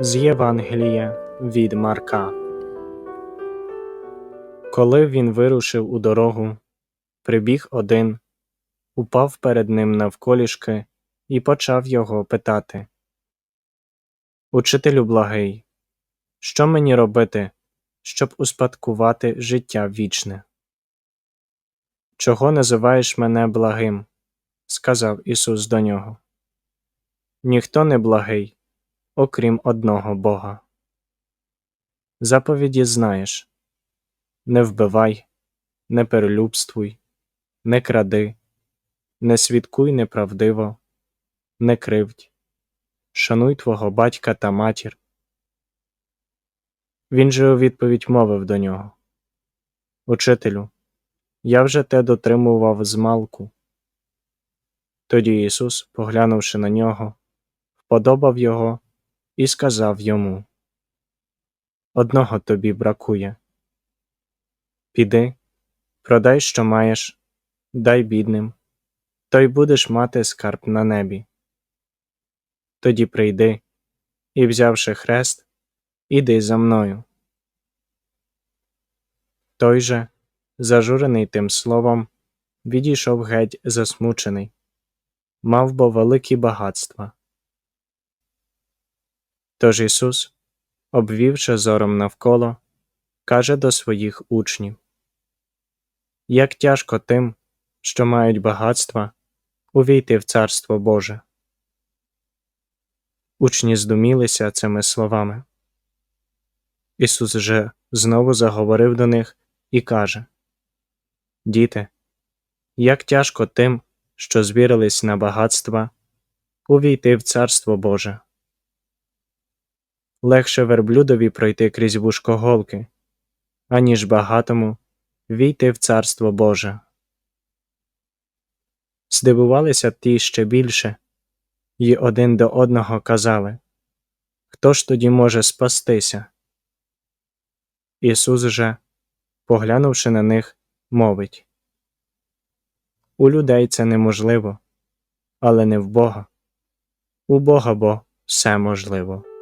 З Євангелія від Марка. Коли він вирушив у дорогу, прибіг один, упав перед ним навколішки і почав його питати. Учителю благий, що мені робити, щоб успадкувати життя вічне? Чого називаєш мене благим? сказав Ісус до нього. Ніхто не благий, окрім одного Бога. Заповіді знаєш не вбивай, не перелюбствуй, не кради, не свідкуй неправдиво, не кривдь, шануй твого батька та матір. Він же у відповідь мовив до нього Учителю, я вже те дотримував змалку. Тоді Ісус, поглянувши на нього, вподобав його і сказав йому Одного тобі бракує. Піди, продай, що маєш, дай бідним, то й будеш мати скарб на небі. Тоді прийди і, взявши хрест, іди за мною. Той же, зажурений тим словом, відійшов геть засмучений, мав бо великі багатства. Тож Ісус, обвівши зором навколо, каже до своїх учнів Як тяжко тим, що мають багатства, увійти в Царство Боже. Учні здумілися цими словами. Ісус же знову заговорив до них і каже Діти, як тяжко тим, що збірились на багатства, увійти в Царство Боже. Легше верблюдові пройти крізь вушко голки, аніж багатому війти в Царство Боже. Здивувалися ті ще більше, й один до одного казали Хто ж тоді може спастися? Ісус же, поглянувши на них, мовить У людей це неможливо, але не в Бога. У Бога бо все можливо.